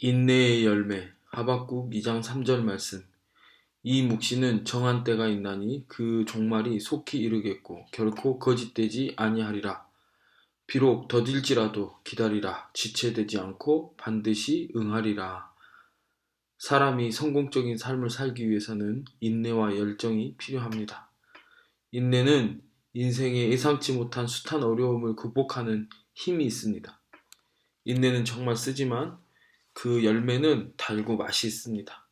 인내의 열매 하박국 2장 3절 말씀 이 묵시는 정한 때가 있나니 그 종말이 속히 이르겠고 결코 거짓되지 아니하리라 비록 더딜지라도 기다리라 지체되지 않고 반드시 응하리라 사람이 성공적인 삶을 살기 위해서는 인내와 열정이 필요합니다. 인내는 인생에 예상치 못한 숱한 어려움을 극복하는 힘이 있습니다. 인내는 정말 쓰지만 그 열매는 달고 맛이 있습니다.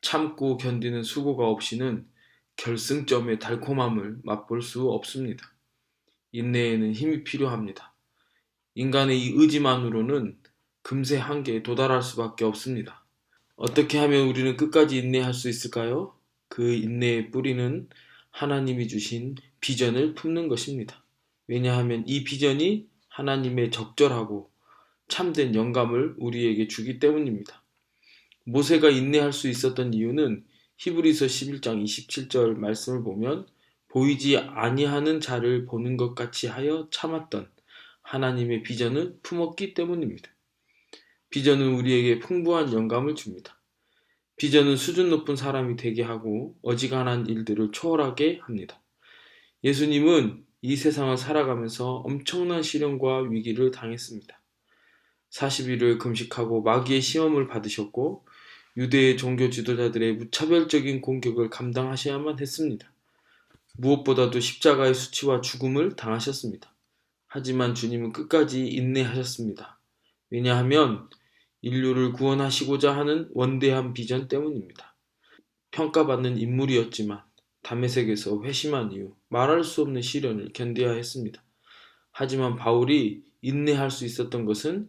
참고 견디는 수고가 없이는 결승점의 달콤함을 맛볼 수 없습니다. 인내에는 힘이 필요합니다. 인간의 이 의지만으로는 금세 한계에 도달할 수밖에 없습니다. 어떻게 하면 우리는 끝까지 인내할 수 있을까요? 그 인내의 뿌리는 하나님이 주신 비전을 품는 것입니다. 왜냐하면 이 비전이 하나님의 적절하고 참된 영감을 우리에게 주기 때문입니다. 모세가 인내할 수 있었던 이유는 히브리서 11장 27절 말씀을 보면 보이지 아니하는 자를 보는 것 같이 하여 참았던 하나님의 비전을 품었기 때문입니다. 비전은 우리에게 풍부한 영감을 줍니다. 비전은 수준 높은 사람이 되게 하고 어지간한 일들을 초월하게 합니다. 예수님은 이 세상을 살아가면서 엄청난 시련과 위기를 당했습니다. 40일을 금식하고 마귀의 시험을 받으셨고 유대의 종교 지도자들의 무차별적인 공격을 감당하셔야만 했습니다. 무엇보다도 십자가의 수치와 죽음을 당하셨습니다. 하지만 주님은 끝까지 인내하셨습니다. 왜냐하면 인류를 구원하시고자 하는 원대한 비전 때문입니다. 평가받는 인물이었지만 담에색에서 회심한 이후 말할 수 없는 시련을 견뎌야 했습니다. 하지만 바울이 인내할 수 있었던 것은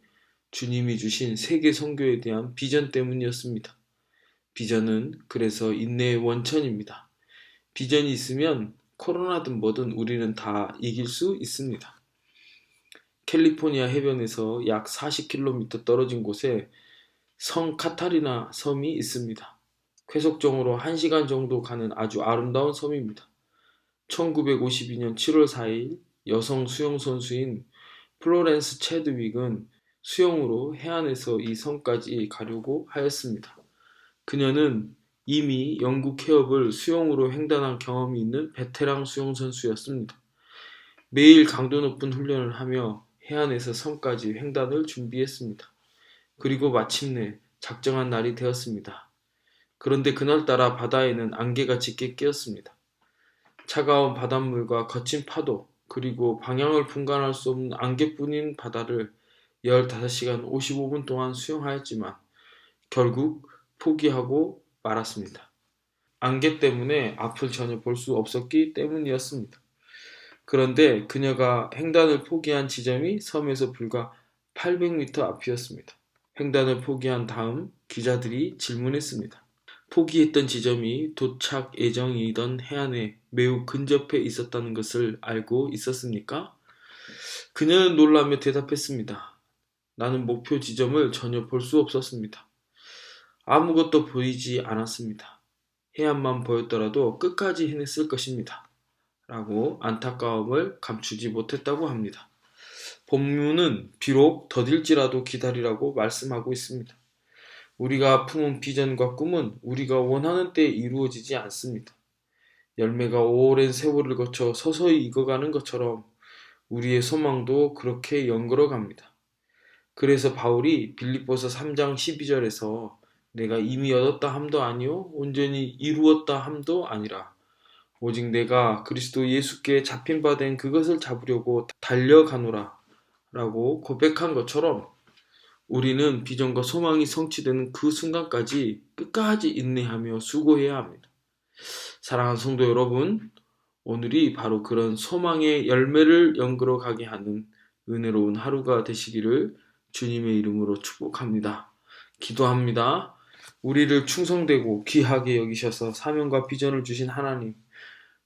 주님이 주신 세계 선교에 대한 비전 때문이었습니다. 비전은 그래서 인내의 원천입니다. 비전이 있으면 코로나든 뭐든 우리는 다 이길 수 있습니다. 캘리포니아 해변에서 약 40km 떨어진 곳에 성 카타리나 섬이 있습니다. 쾌속정으로 1시간 정도 가는 아주 아름다운 섬입니다. 1952년 7월 4일 여성 수영 선수인 플로렌스 체드윅은 수영으로 해안에서 이 섬까지 가려고 하였습니다. 그녀는 이미 영국 해협을 수영으로 횡단한 경험이 있는 베테랑 수영 선수였습니다. 매일 강도 높은 훈련을 하며 해안에서 섬까지 횡단을 준비했습니다. 그리고 마침내 작정한 날이 되었습니다. 그런데 그날따라 바다에는 안개가 짙게 끼었습니다. 차가운 바닷물과 거친 파도, 그리고 방향을 분간할 수 없는 안개뿐인 바다를 15시간 55분 동안 수영하였지만 결국 포기하고 말았습니다. 안개 때문에 앞을 전혀 볼 수 없었기 때문이었습니다. 그런데 그녀가 횡단을 포기한 지점이 섬에서 불과 800m 앞이었습니다. 횡단을 포기한 다음 기자들이 질문했습니다. 포기했던 지점이 도착 예정이던 해안에 매우 근접해 있었다는 것을 알고 있었습니까? 그녀는 놀라며 대답했습니다. 나는 목표 지점을 전혀 볼 수 없었습니다. 아무것도 보이지 않았습니다. 해안만 보였더라도 끝까지 해냈을 것입니다. 라고 안타까움을 감추지 못했다고 합니다. 본문은 비록 더딜지라도 기다리라고 말씀하고 있습니다. 우리가 품은 비전과 꿈은 우리가 원하는 때에 이루어지지 않습니다. 열매가 오랜 세월을 거쳐 서서히 익어가는 것처럼 우리의 소망도 그렇게 연걸어 갑니다. 그래서 바울이 빌립보서 3장 12절에서 내가 이미 얻었다 함도 아니요 온전히 이루었다 함도 아니라 오직 내가 그리스도 예수께 잡힌 바 된 그것을 잡으려고 달려가노라 라고 고백한 것처럼 우리는 비전과 소망이 성취되는 그 순간까지 끝까지 인내하며 수고해야 합니다. 사랑하는 성도 여러분, 오늘이 바로 그런 소망의 열매를 연그러 가게 하는 은혜로운 하루가 되시기를 주님의 이름으로 축복합니다. 기도합니다. 우리를 충성되고 귀하게 여기셔서 사명과 비전을 주신 하나님,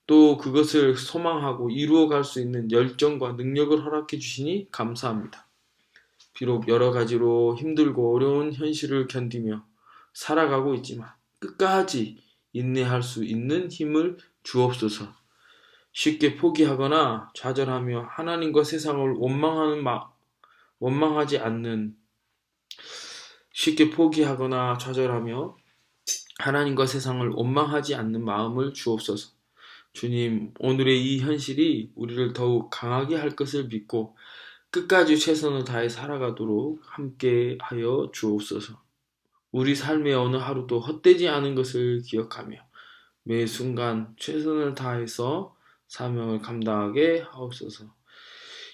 또 그것을 소망하고 이루어갈 수 있는 열정과 능력을 허락해 주시니 감사합니다. 비록 여러 가지로 힘들고 어려운 현실을 견디며 살아가고 있지만 끝까지 인내할 수 있는 힘을 주옵소서. 쉽게 포기하거나 좌절하며 하나님과 세상을 원망하는 마, 원망하지 않는 쉽게 포기하거나 좌절하며 하나님과 세상을 원망하지 않는 마음을 주옵소서. 주님, 오늘의 이 현실이 우리를 더욱 강하게 할 것을 믿고 끝까지 최선을 다해 살아가도록 함께 하여 주옵소서. 우리 삶의 어느 하루도 헛되지 않은 것을 기억하며 매 순간 최선을 다해서 사명을 감당하게 하옵소서.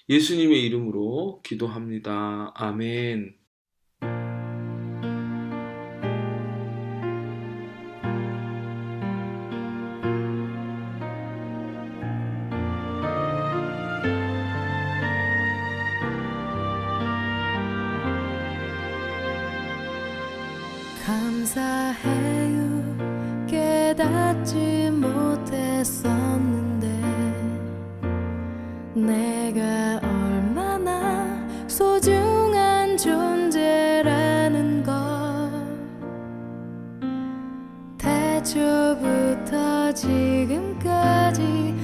예수님의 이름으로 기도합니다. 아멘. 감사해요 깨닫지 못했 내가 얼마나 소중한 존재라는 걸. 태초부터 지금까지